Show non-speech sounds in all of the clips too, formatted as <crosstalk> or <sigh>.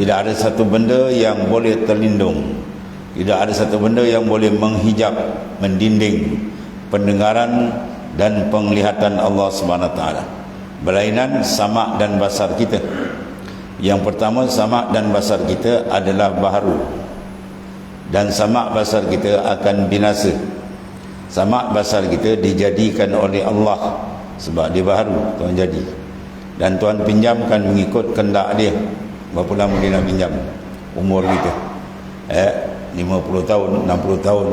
tidak ada satu benda yang boleh terlindung. Tidak ada satu benda yang boleh menghijab mendinding pendengaran dan penglihatan Allah taala. Berlainan samak dan basar kita. Yang pertama samak dan basar kita adalah baharu. Dan samak basar kita akan binasa. Samak basar kita dijadikan oleh Allah sebab dia baharu Tuhan jadi. Dan Tuhan pinjamkan mengikut kendak dia berapa lama dia nak pinjam? Umur kita? Eh 50 tahun 60 tahun.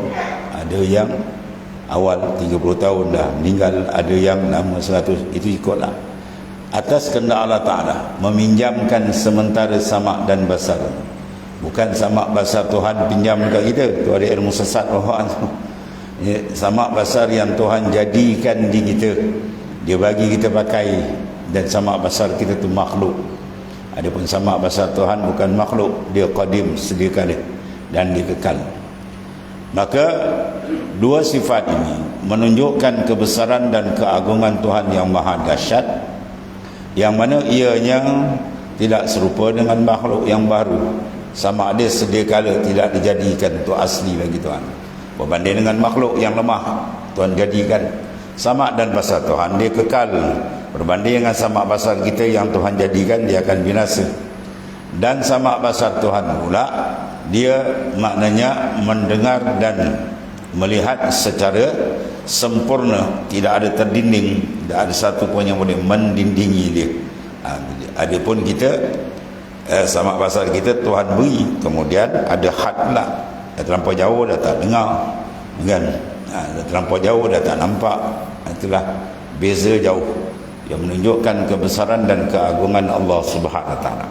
Ada yang awal 30 tahun dah. Meninggal ada yang nama 100 itu ikutlah. Atas kehendak Allah Ta'ala meminjamkan sementara samak dan basar. Bukan samak basar Tuhan pinjam dekat kita. Tu ada ilmu sesat <laughs> bahawa ya, samak basar yang Tuhan jadikan di kita. Dia bagi kita pakai. Dan samak basar kita tu makhluk adapun samak basar Tuhan bukan makhluk dia qadim sedia kala dan dia kekal maka dua sifat ini menunjukkan kebesaran dan keagungan Tuhan yang maha dahsyat yang mana ianya tidak serupa dengan makhluk yang baru. Sama ada sedia kala tidak dijadikan itu asli bagi Tuhan. Berbanding dengan makhluk yang lemah Tuhan jadikan. Sama dan basar Tuhan dia kekal berbanding dengan sama basar kita yang Tuhan jadikan dia akan binasa. Dan sama basar Tuhan pula dia maknanya mendengar dan melihat secara sempurna. Tidak ada terdinding tidak ada satu pun yang boleh mendindingi dia. Ha, adapun kita eh, sama basar kita Tuhan beri. Kemudian ada had pula. Dah terlampau jauh dah tak dengar kan? Ha, dah terlampau jauh dah tak nampak. Itulah beza jauh yang menunjukkan kebesaran dan keagungan Allah Subhanahu Wa Taala